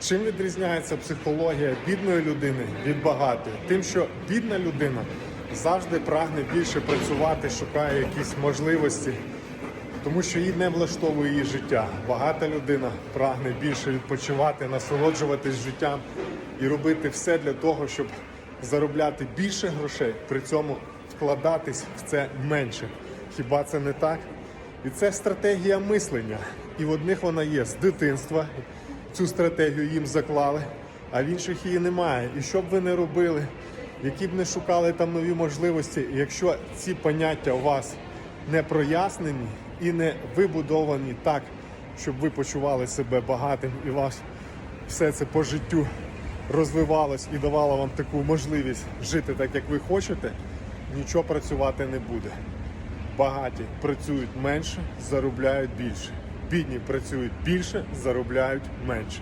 Чим відрізняється психологія бідної людини від багатої? Тим, що бідна людина завжди прагне більше працювати, шукає якісь можливості, тому що їй не влаштовує її життя. Багата людина прагне більше відпочивати, насолоджуватись життям і робити все для того, щоб заробляти більше грошей, при цьому вкладатись в це менше. Хіба це не так? І це стратегія мислення. І в одних вона є з дитинства. Цю стратегію їм заклали, а в інших її немає. І що б ви не робили, які б не шукали там нові можливості, якщо ці поняття у вас не прояснені і не вибудовані так, щоб ви почували себе багатим і вас все це по життю розвивалось і давало вам таку можливість жити так, як ви хочете, нічого працювати не буде. Багаті працюють менше, заробляють більше. Бідні працюють більше, заробляють менше.